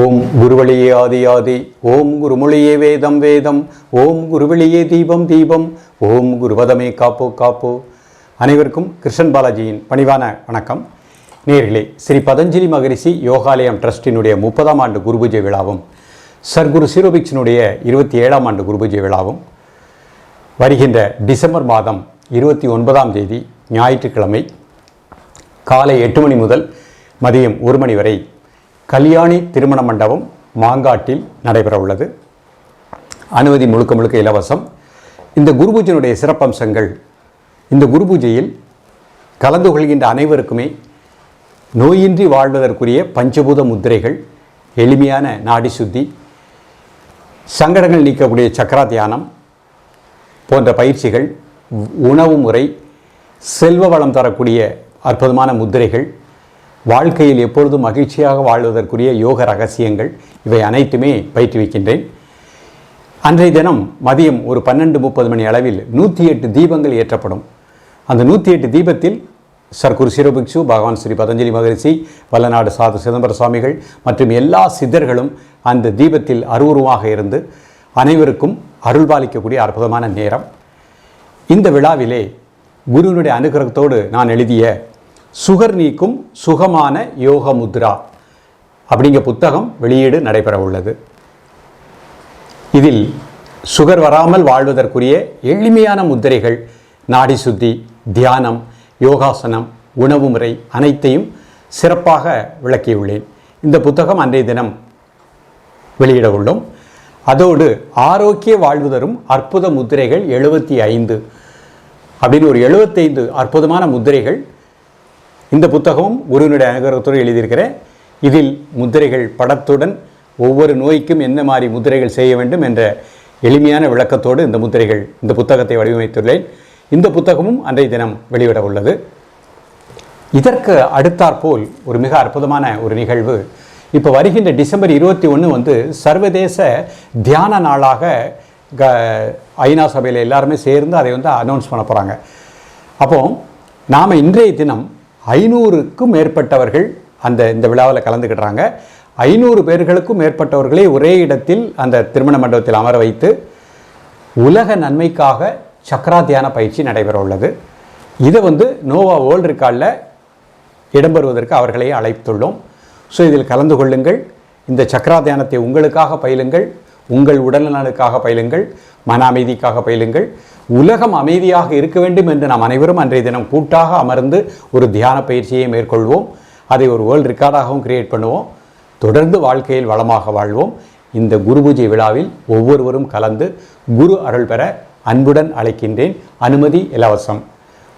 ஓம் குருவழியே ஆதி ஆதி ஓம் குருமொழியே வேதம் வேதம் ஓம் குருவழியே தீபம் தீபம் ஓம் குருவதமே காப்போ காப்போ. அனைவருக்கும் கிருஷ்ணன் பாலாஜியின் பணிவான வணக்கம். நேர்களே ஸ்ரீ பதஞ்சலி மகரிஷி யோகாலயம் ட்ரஸ்டினுடைய முப்பதாம் ஆண்டு குருபூஜை விழாவும் சர்க்குரு சிரோபிக்ஸினுடைய இருபத்தி ஏழாம் ஆண்டு குருபூஜை விழாவும் வருகின்ற டிசம்பர் மாதம் இருபத்தி ஒன்பதாம் தேதி ஞாயிற்றுக்கிழமை காலை எட்டு மணி முதல் மதியம் ஒரு மணி வரை கல்யாணி திருமண மண்டபம் மாங்காட்டில் நடைபெற உள்ளது அனுமதி முழுக்க முழுக்க இலவசம். இந்த குரு பூஜையினுடைய சிறப்பம்சங்கள் இந்த குரு பூஜையில் கலந்து கொள்கின்ற அனைவருக்குமே நோயின்றி வாழ்வதற்குரிய பஞ்சபூத முத்திரைகள் எளிமையான நாடி சுத்தி சங்கடங்கள் நீக்கக்கூடிய சக்கரா தியானம் போன்ற பயிற்சிகள் உணவு முறை செல்வ வளம் தரக்கூடிய அற்புதமான முத்திரைகள் வாழ்க்கையில் எப்பொழுதும் மகிழ்ச்சியாக வாழ்வதற்குரிய யோக ரகசியங்கள் இவை அனைத்துமே பயிற்றுவிக்கின்றேன். அன்றைய தினம் மதியம் ஒரு பன்னெண்டு முப்பது மணி அளவில் நூற்றி எட்டு தீபங்கள் ஏற்றப்படும். அந்த நூற்றி எட்டு தீபத்தில் சர்க்குரு சிரபிக்ஷு பகவான் ஸ்ரீ பதஞ்சலி மகரிஷி வல்லநாடு சாது சிதம்பர சுவாமிகள் மற்றும் எல்லா சித்தர்களும் அந்த தீபத்தில் அருவுருவாக இருந்து அனைவருக்கும் அருள்பாலிக்கக்கூடிய அற்புதமான நேரம். இந்த விழாவிலே குருவினுடைய அனுகிரகத்தோடு நான் எழுதிய சுகர் நீக்கும் சுகமான யோக முத்ரா அப்படிங்கிற புத்தகம் வெளியீடு நடைபெற உள்ளது. இதில் சுகர் வராமல் வாழ்வதற்குரிய எளிமையான முத்திரைகள் நாடி சுத்தி தியானம் யோகாசனம் உணவு முறை அனைத்தையும் சிறப்பாக விளக்கியுள்ளேன். இந்த புத்தகம் அன்றைய தினம் வெளியிட உள்ளோம். அதோடு ஆரோக்கிய வாழ்வு தரும் அற்புத முத்திரைகள் எழுபத்தி ஐந்து அப்படின்னு ஒரு எழுபத்தைந்து அற்புதமான முத்திரைகள் இந்த புத்தகமும் குருவினுடைய அனுகிரகத்தோடு எழுதியிருக்கிறேன். இதில் முத்திரைகள் படத்துடன் ஒவ்வொரு நோய்க்கும் என்ன மாதிரி முத்திரைகள் செய்ய வேண்டும் என்ற எளிமையான விளக்கத்தோடு இந்த முத்திரைகள் இந்த புத்தகத்தை வடிவமைத்துள்ளேன். இந்த புத்தகமும் அன்றைய தினம் வெளியிட உள்ளது. இதற்கு அடுத்தாற்போல் ஒரு மிக அற்புதமான ஒரு நிகழ்வு. இப்போ வருகின்ற டிசம்பர் இருபத்தி ஒன்று வந்து சர்வதேச தியான நாளாக க ஐநா சபையில் எல்லாருமே சேர்ந்து அதை வந்து அனௌன்ஸ் பண்ண போகிறாங்க அப்போ நாம் இன்றைய தினம் ஐநூறுக்கும் மேற்பட்டவர்கள் அந்த இந்த விழாவில் கலந்துக்கிடுறாங்க ஐநூறு பேர்களுக்கும் மேற்பட்டவர்களை ஒரே இடத்தில் அந்த திருமண மண்டபத்தில் அமர வைத்து உலக நன்மைக்காக சக்கரா தியான பயிற்சி நடைபெற உள்ளது. இதை வந்து நோவா வேர்ல்டு ரெக்கார்டில் இடம்பெறுவதற்கு அவர்களை அழைத்துள்ளோம். ஸோ இதில் கலந்து கொள்ளுங்கள். இந்த சக்கரா தியானத்தை உங்களுக்காக பயிலுங்கள். உங்கள் உடல்நலனுக்காக பயிலுங்கள் மன அமைதிக்காக பயிலுங்கள். உலகம் அமைதியாக இருக்க வேண்டும் என்று நாம் அனைவரும் அன்றைய தினம் கூட்டாக அமர்ந்து ஒரு தியான பயிற்சியை மேற்கொள்வோம். அதை ஒரு வேர்ல்டு ரெக்கார்டாகவும் கிரியேட் பண்ணுவோம். தொடர்ந்து வாழ்க்கையில் வளமாக வாழ்வோம். இந்த குரு பூஜை விழாவில் ஒவ்வொருவரும் கலந்து குரு அருள் பெற அன்புடன் அழைக்கின்றேன். அனுமதி இலவசம்.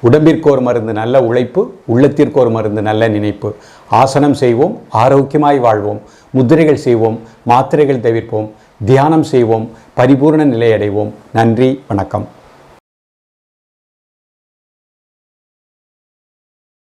உடம்பிற்கோர் மருந்து நல்ல உழைப்பு உள்ளத்திற்கோர் மருந்து நல்ல நினைப்பு. ஆசனம் செய்வோம் ஆரோக்கியமாய் வாழ்வோம். முத்திரைகள் செய்வோம் மாத்திரைகள் தவிர்ப்போம். தியானம் செய்வோம் பரிபூர்ண நிலையடைவோம். நன்றி வணக்கம்.